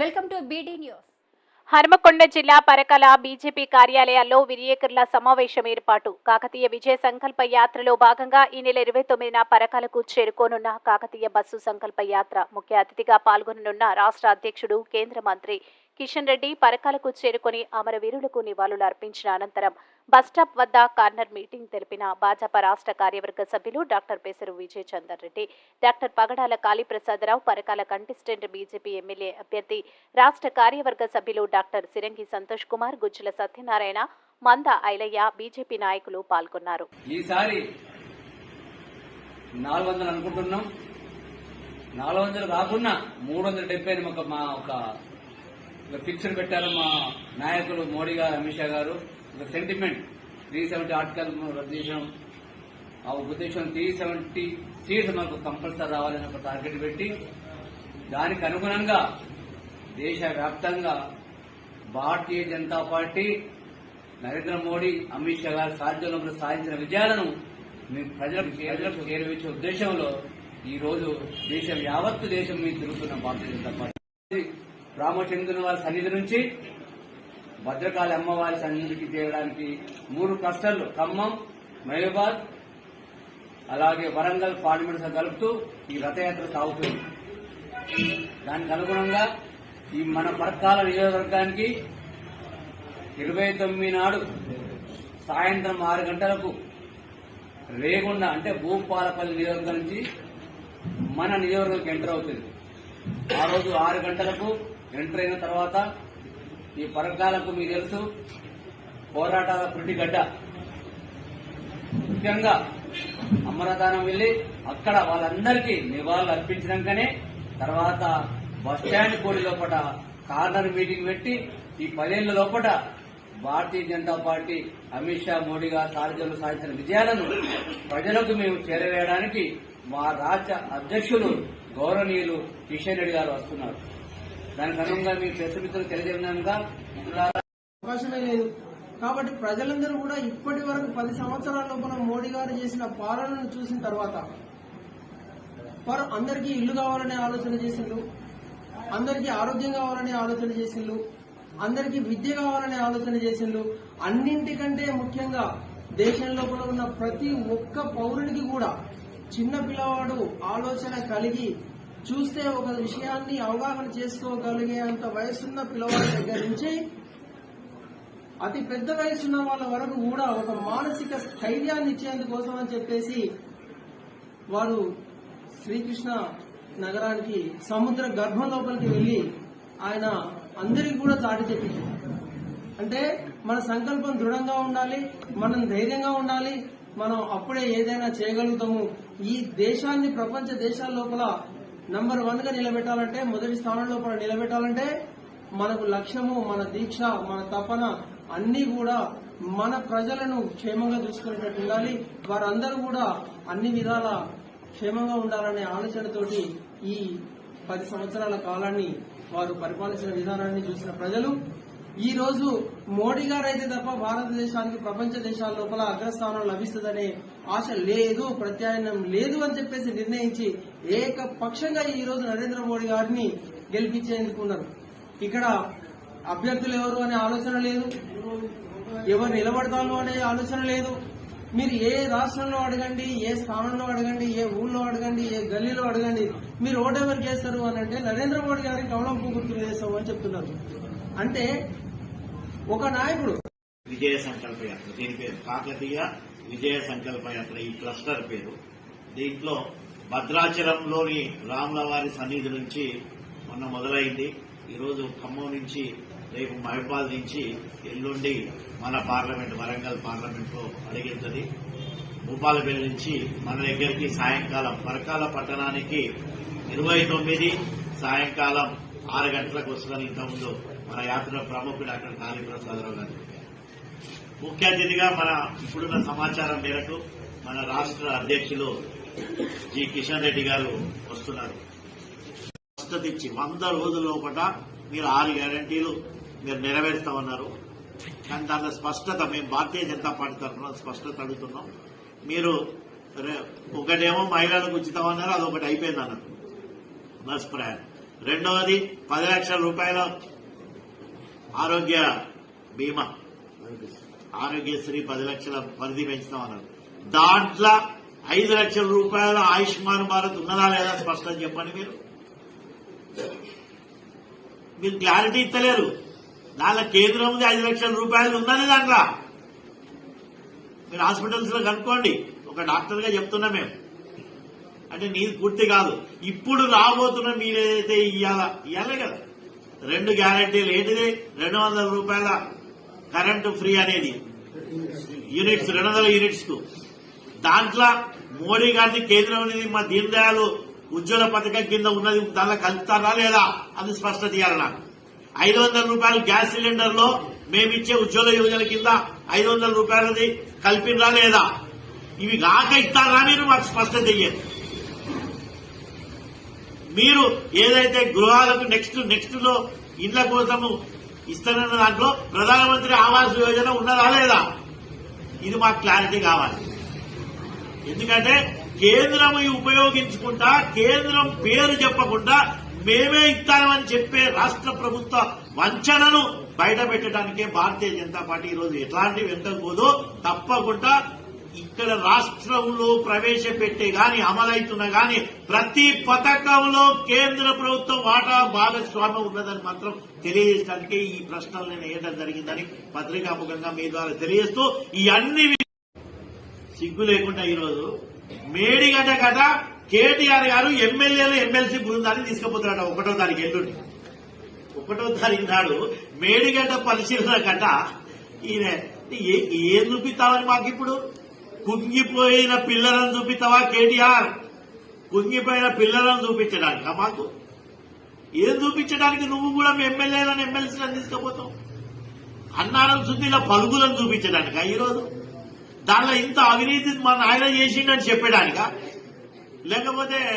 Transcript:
Welcome to BD news Hanumakonda జిల్లా Parakala BJP కార్యాలయాల్లో విలేకరుల సమావేశం ఏర్పాటు. కాకతీయ విజయ సంకల్ప యాత్రలో భాగంగా ఈ నెల ఇరవై తొమ్మిదిన పరకాలకు చేరుకోనున్న కాకతీయ బస్సు సంకల్ప యాత్ర ముఖ్య అతిథిగా పాల్గొననున్న రాష్ట్ర అధ్యక్షుడు కేంద్ర మంత్రి కిషన్ రెడ్డి పరకాలకు చేరుకొని అమరవీరులకు నివాళులు అర్పించిన అనంతరం బస్టాప్ వద్ద కార్నర్ మీటింగ్ తెలిపిన భాజపా రాష్ట్ర కార్యవర్గ సభ్యులు doctor Pesaru Vijay Chandar Reddy doctor Pagadala Kaliprasadarao Parakala contestant BJP MLA అభ్యర్థి రాష్ట్ర కార్యవర్గ సభ్యులు డాక్టర్ సిరంగి సంతోష్ కుమార్ గుజ్జుల సత్యనారాయణ మంద ఐలయ్య బీజేపీ నాయకులు పాల్గొన్నారు. ఈసారి నాలుగు వందలు అనుకుంటున్నాం. నాలుగు వందలు కాకుండా మూడు వందల డెబ్బై ఒక మా ఒక ఒక ఫిక్స్డ్ పెట్టారు మా నాయకులు మోడీ గారు అమిత్ షా గారు. ఒక సెంటిమెంట్ త్రీ సెవెంటీ ఆర్టికల్ రద్దు చేసాం ఆ ఉద్దేశం త్రీ సెవెంటీ సీట్స్ మనకు కంపల్సరీ రావాలని ఒక టార్గెట్ పెట్టి దానికి అనుగుణంగా దేశవ్యాప్తంగా భారతీయ జనతా పార్టీ నరేంద్ర మోడీ అమిత్ షా గారు సాధ్యంలో సాధించిన విజయాలను మేము ప్రజలకు ప్రజలకు చేరవేసే ఉద్దేశంలో ఈ రోజు దేశం యావత్తు దేశం మీద తిరుగుతున్న భారతీయ జనతా పార్టీ. రామచంద్రుని వారి సన్నిధి నుంచి భద్రకాళి అమ్మవారి సన్నిధికి చేరడానికి మూడు క్లస్టర్లు ఖమ్మం మహిబాద్ అలాగే వరంగల్ పార్లమెంట్ కలుపుతూ ఈ రథయాత్ర సాగుతుంది. దానికి అనుగుణంగా ఈ మన పరకాల నియోజకవర్గానికి ఇరవై తొమ్మిది నాడు సాయంత్రం ఆరు గంటలకు రేగుండ అంటే భూపాలపల్లి నియోజకవర్గం నుంచి మన నియోజకవర్గం ఎంటర్ అవుతుంది. ఆ రోజు ఆరు గంటలకు ఎంటర్ అయిన తర్వాత ఈ పరకాలకు మీకు తెలుసు పోరాటాల పుట్టిగడ్డ. ముఖ్యంగా అమరదానం వెళ్ళి అక్కడ వాళ్ళందరికీ నివాళులు అర్పించినాకనే తర్వాత బస్ స్టాండ్ కోడి లోపల కార్నర్ మీటింగ్ పెట్టి ఈ పదేళ్ళ లోపల భారతీయ జనతా పార్టీ అమిత్ షా మోడీ గారు సారథ్యంలో సాధించిన విజయాలను ప్రజలకు మేము చేరవేయడానికి మా రాష్ట్ర అధ్యక్షులు గౌరవనీయులు కిషన్ రెడ్డి గారు వస్తున్నారు. దానికి అనుగుణంగా మీ ప్రెస్ మిత్రులు అవకాశమే లేదు. కాబట్టి ప్రజలందరూ కూడా ఇప్పటి వరకు పది సంవత్సరాల లోపల మోడీ గారు చేసిన పాలనను చూసిన తర్వాత వారు అందరికీ ఇల్లు కావాలనే ఆలోచన చేసిండ్రు. అందరికీ ఆరోగ్యం కావాలనే ఆలోచన చేసిండ్రు. అందరికీ విద్య కావాలనే ఆలోచన చేసిండ్రు. అన్నింటికంటే ముఖ్యంగా దేశం లోపల ఉన్న ప్రతి ఒక్క పౌరునికి కూడా చిన్న పిల్లవాడు ఆలోచన కలిగి చూస్తే ఒక విషయాన్ని అవగాహన చేసుకోగలిగే అంత వయసున్న పిల్లవాడి దగ్గర నుంచి అతి పెద్ద వయసున్న వాళ్ళ వరకు కూడా ఒక మానసిక స్థైర్యాన్ని ఇచ్చేందుకోసం అని చెప్పేసి వారు శ్రీకృష్ణ నగరానికి సముద్ర గర్భం లోపలికి వెళ్ళి ఆయన అందరికి కూడా చాటి చెప్పింది అంటే మన సంకల్పం దృఢంగా ఉండాలి మనం ధైర్యంగా ఉండాలి మనం అప్పుడే ఏదైనా చేయగలుగుతాము. ఈ దేశాన్ని ప్రపంచ దేశాల లోపల నంబర్ వన్గా నిలబెట్టాలంటే మొదటి స్థానంలో నిలబెట్టాలంటే మనకు లక్ష్యము మన దీక్ష మన తపన అన్ని కూడా మన ప్రజలను క్షేమంగా చూసుకునేటట్టు ఉండాలి. వారందరూ కూడా అన్ని విధాల క్షేమంగా ఉండాలనే ఆలోచనతోటి ఈ పది సంవత్సరాల కాలాన్ని వారు పరిపాలించిన విధానాన్ని చూసిన ప్రజలు ఈ రోజు మోడీ గారు అయితే తప్ప భారతదేశానికి ప్రపంచ దేశాల లోపల అగ్రస్థానం లభిస్తుందనే ఆశ లేదు ప్రత్యాయనం లేదు అని చెప్పేసి నిర్ణయించి ఏకపక్షంగా ఈ రోజు నరేంద్ర మోడీ గారిని గెలిపించేందుకు ఉన్నారు. ఇక్కడ అభ్యర్థులు ఎవరు అనే ఆలోచన లేదు. ఎవరు నిలబడతాను అనే ఆలోచన లేదు. మీరు ఏ రాష్ట్రంలో అడగండి ఏ స్థానంలో అడగండి ఏ ఊళ్ళో అడగండి ఏ గల్లీలో అడగండి మీరు ఓటెవర్ చేస్తారు అని అంటే నరేంద్ర మోడీ గారికి కమలం గుర్తులు చేస్తాం అని చెప్తున్నారు. అంటే ఒక నాయకుడు విజయ సంకల్ప యాత్ర దీని పేరు కాకతీయ విజయ సంకల్ప యాత్ర ఈ క్లస్టర్ పేరు. దీంట్లో భద్రాచలంలోని రాములవారి సన్నిధి నుంచి మొన్న మొదలైంది. ఈరోజు ఖమ్మం నుంచి రేపు మహబాద్ నుంచి ఎల్లుండి మన పార్లమెంట్ వరంగల్ పార్లమెంట్లో అడిగించది భూపాలపల్లి నుంచి మన దగ్గరికి సాయంకాలం పరకాల పట్టణానికి ఇరవై తొమ్మిది సాయంకాలం ఆరు గంటలకు వస్తుందని ఇంతకుముందు మన యాత్ర ప్రముఖుడు అక్కడ కాళీప్రసాదరావు గారు ముఖ్య అతిథిగా మన ఇప్పుడున్న సమాచారం మేరకు మన రాష్ట్ర అధ్యక్షులు జి. కిషన్ రెడ్డి గారు వస్తున్నారు. స్పష్టత ఇచ్చి వంద రోజుల లోపల మీరు ఆరు గ్యారంటీలు మీరు నెరవేరుస్తామన్నారు. కానీ దాని స్పష్టత మేము భారతీయ జనతా పార్టీ తరఫున స్పష్టత అడుగుతున్నాం. మీరు ఒకటేమో మహిళలకు ఉచితం అన్నారు అదొకటి అయిపోయింది అన్నారు. బస్ ప్రయాణం. రెండవది పది లక్షల రూపాయల ఆరోగ్య బీమా. ఆరోగ్యశ్రీ పది లక్షల పరిధి పెంచుతాం అన్నారు దాంట్లో ఐదు లక్షల రూపాయల ఆయుష్మాన్ భారత్ ఉన్నదా లేదా స్పష్టం చెప్పండి మీరు. మీరు క్లారిటీ ఇస్తలేరు. దానిలో కేంద్రం ఐదు లక్షల రూపాయలు ఉన్నది దాంట్లో. మీరు హాస్పిటల్స్లో కనుక్కోండి. ఒక డాక్టర్గా చెప్తున్నా మేము. అంటే నీది పూర్తి కాదు. ఇప్పుడు రాబోతున్న మీరు ఏదైతే ఇయ్యాలా? ఇయ్యాలే కదా. రెండు గ్యారంటీలు ఏంటిది? రెండు వందల రూపాయల కరెంటు ఫ్రీ అనేది. యూనిట్స్ రెండు వందల యూనిట్స్కు దాంట్లో మోడీ గారిది కేంద్రం అనేది మా దీన్ దయాలు ఉజ్వల పథకం కింద ఉన్నది దానిలో కలుపుతారా లేదా అది స్పష్టత ఇవ్వాలి నాకు. ఐదు వందల రూపాయలు గ్యాస్ సిలిండర్లో మేమిచ్చే ఉజ్వల యోజన కింద ఐదు వందల రూపాయలది కలిపినరా లేదా? ఇవి కాక ఇస్తారా మీరు? మాకు స్పష్టత ఇయ్యండి మీరు ఏదైతే గృహాలకు నెక్స్ట్ నెక్స్ట్లో ఇండ్ల కోసము ఇస్తానన్న దాంట్లో ప్రధానమంత్రి ఆవాస్ యోజన ఉన్నదా లేదా? ఇది మాకు క్లారిటీ కావాలి. ఎందుకంటే కేంద్రం ఉపయోగించుకుంటా కేంద్రం పేరు చెప్పకుండా మేమే ఇస్తామని చెప్పే రాష్ట్ర ప్రభుత్వ వంచనను బయట పెట్టడానికే భారతీయ జనతా పార్టీ ఈరోజు ఎట్లాంటి వెంటకపోదో తప్పకుండా ఇక్కడ రాష్ట్రంలో ప్రవేశపెట్టే గాని అమలైతున్న గాని ప్రతి పథకంలో కేంద్ర ప్రభుత్వం వాటా భాగస్వామ్యం ఉన్నదని మాత్రం తెలియజేయడానికి ఈ ప్రశ్నలు నేను వేయడం జరిగిందని పత్రికాముఖంగా మీ ద్వారా తెలియజేస్తూ ఈ అన్ని సిగ్గు లేకుండా ఈరోజు మేడిగడ్డ కథ కేటీఆర్ గారు ఎమ్మెల్యేలు ఎమ్మెల్సీ బృందాన్ని తీసుకుపోతున్నాడు ఒకటో తారీఖు ఎల్లుండి. ఒకటో తారీఖు నాడు మేడిగడ్డ పరిశీలన కట్ట ఈయన. ఏ- ఏం చూపిస్తావని మాకు ఇప్పుడు కుంగిపోయిన పిల్లలను చూపిస్తావా కేటీఆర్? కుంగిపోయిన పిల్లలను చూపించడానికా మాకు? ఏం చూపించడానికి నువ్వు కూడా ఎమ్మెల్యేలను ఎమ్మెల్సీలను తీసుకుపోతావు? అన్నారం శుద్ధిలో పలుగులను చూపించడానికా ఈరోజు? దానిలో ఇంత అవినీతి మన ఆయన చేసిండని చెప్పడానికా లేకపోతే